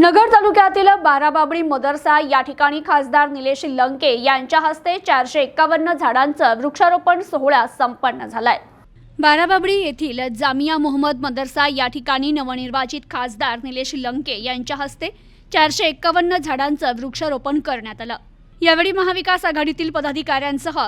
नगर तालुक्यातील बाराबाबडी मदरसा या ठिकाणी खासदार निलेश लंके यांच्या हस्ते चारशे एक्कावन्न झाडांचं वृक्षारोपण सोहळा संपन्न झालाय. बाराबाबडी येथील जामिया मोहम्मद मदरसा या ठिकाणी नवनिर्वाचित खासदार निलेश लंके यांच्या हस्ते चारशे एक्कावन्न झाडांचं वृक्षारोपण करण्यात आलं. यावेळी महाविकास आघाडीतील पदाधिकाऱ्यांसह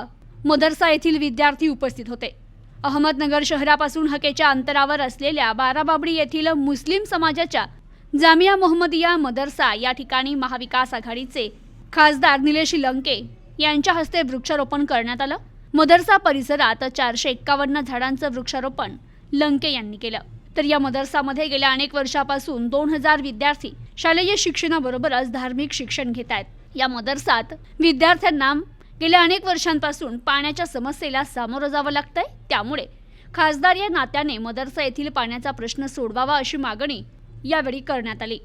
मदरसा येथील विद्यार्थी उपस्थित होते. अहमदनगर शहरापासून हकेच्या अंतरावर असलेल्या बाराबाबडी येथील मुस्लिम समाजाच्या जामिया मोहम्मदिया मदरसा या ठिकाणी महाविकास आघाडीचे खासदार निलेश लंके यांच्या हस्ते वृक्षारोपण करण्यात आलं. मदरसा परिसरात चारशे एक्कावन्न झाडांचं वृक्षारोपण लंके यांनी केलं. तर या मदरसामध्ये गेल्या अनेक वर्षापासून दोन हजार विद्यार्थी शालेय शिक्षणाबरोबरच धार्मिक शिक्षण घेत आहेत. या मदरसात विद्यार्थ्यांना गेल्या अनेक वर्षांपासून पाण्याच्या समस्येला सामोरं जावं लागतंय. त्यामुळे खासदार या नात्याने मदरसा येथील पाण्याचा प्रश्न सोडवावा अशी मागणी यावेळी करण्यात आली.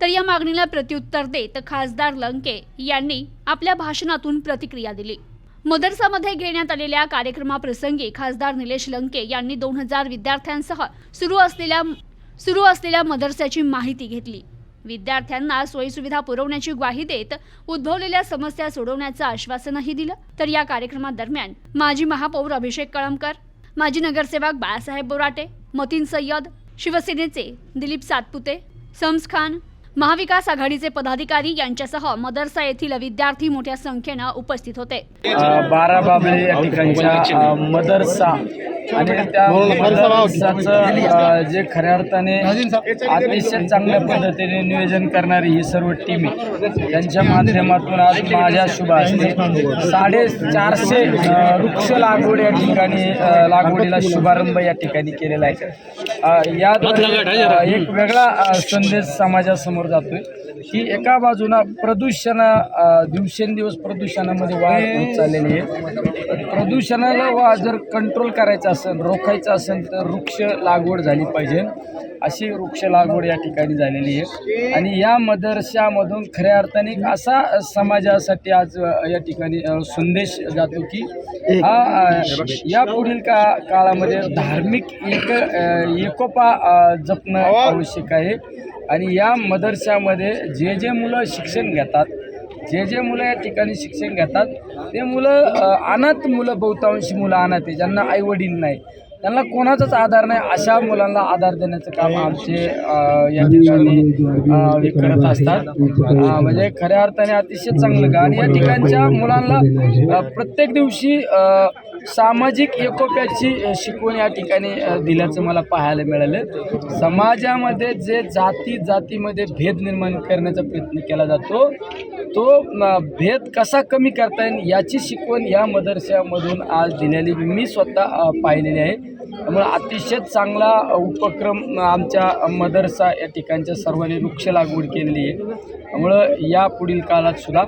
तर या मागणीला प्रत्युत्तर देत खासदार लंके यांनी आपल्या भाषणातून प्रतिक्रिया दिली. मदरसामध्ये घेण्यात आलेल्या कार्यक्रमाप्रसंगी खासदार निलेश लंके यांनी दोन हजार विद्यार्थ्यांसह सुरू असलेल्या सुरू असलेल्या मदरसाची माहिती घेतली. विद्यार्थ्यांना सोयीसुविधा पुरवण्याची ग्वाही देत उद्भवलेल्या समस्या सोडवण्याचं आश्वासनही दिलं. तर या कार्यक्रमादरम्यान माजी महापौर अभिषेक कळमकर माजी नगरसेवक बाळासाहेब बोराटे मतीन सय्यद शिवसेनेचे दिलीप सातपुते सम्स खान महाविकास आघाडीचे पदाधिकारी यांच्यासह मदरसा येथील विद्यार्थी मोठ्या संख्येनं उपस्थित होते. बारा बाबळे या ठिकाणच्या मदरसा आणि त्या मदरसाचं जे खऱ्या अर्थाने अतिशय चांगल्या पद्धतीने नियोजन करणारी ही सर्व टीम आहे. त्यांच्या माध्यमातून आज माझ्या शुभ हस्ते साडे चारशे वृक्ष लागवड या ठिकाणी लागवडीला शुभारंभ या ठिकाणी केलेला आहे. अ, यात एक वेगळा संदेश समाजासमोर जातोय. की एका बाजूनं प्रदूषण दिवसेंदिवस प्रदूषणामध्ये वाढ होत चाललेली आहे. प्रदूषणाला वा जर कंट्रोल करायचं असेल रोखायचं असेल तर वृक्ष लागवड झाली पाहिजे. अशी वृक्ष लागवड या ठिकाणी झालेली आहे. आणि या मदरशामधून खऱ्या अर्थाने असा समाजासाठी आज या ठिकाणी संदेश जातो की हा या पुढील का काळामध्ये धार्मिक एक एकोपा जपणं आवश्यक आहे. आणि या मदरशामध्ये जे जे मुलं शिक्षण घेतात जे जे मुलं या ठिकाणी शिक्षण घेतात ते मुलं अनाथ मुलं बहुतांशी मुलं अनाथ आहे ज्यांना आईवडील नाही. त्यांना कोणाचाच आधार नाही अशा मुलांना आधार देण्याचं काम आमचे या ठिकाणी करत असतात. म्हणजे खऱ्या अर्थाने अतिशय चांगलं. का आणि या ठिकाणच्या मुलांना प्रत्येक दिवशी सामाजिक एकोप्याची शिकवण या ठिकाणी दिल्याचं मला पाहायला मिळालं. समाजामध्ये जे जाती जातीमध्ये भेद निर्माण करण्याचा प्रयत्न केला जातो तो भेद कसा कमी करता येईल याची शिकवण या मदरशामधून आज दिलेली मी स्वतः पाहिलेली आहे. त्यामुळे अतिशय चांगला उपक्रम आमच्या मदरसा या ठिकाणच्या सर्वांनी वृक्ष लागवड केलेली आहे. त्यामुळं या पुढील काळात सुद्धा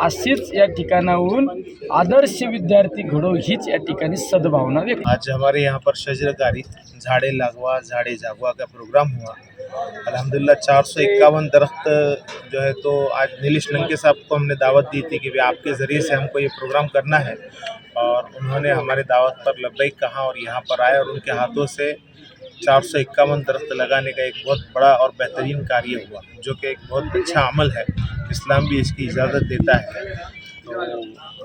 अशीच या ठिकाणाहून आदर्श विद्यार्थी घडो हीच या ठिकाणी सद्भावना व्यक्त आज हमारे यहाँ पर शजरकारी, झाड़े लगवा, झाड़े जागवा का प्रोग्राम हुआ। अलहमदिल्ला चार सौ इक्यावन दरख्त जो है तो आज नीलिश लंके साहब को हमने दावत दी थी कि भाई आपके ज़रिए से हमको ये प्रोग्राम करना है। और उन्होंने हमारे दावत पर लब्बैक कहा और यहाँ पर आए और उनके हाथों से चार सौ इक्यावन दरख्त लगाने का एक बहुत बड़ा और बेहतरीन कार्य हुआ, जो कि एक बहुत अच्छा अमल है। इस्लाम भी इसकी इजाज़त देता है। तो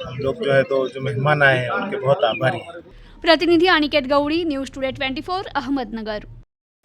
हम लोग जो है तो जो मेहमान आए हैं उनके बहुत आभारी हैं। प्रतिनिधी Aniket Gawali news today twenty four Ahmednagar.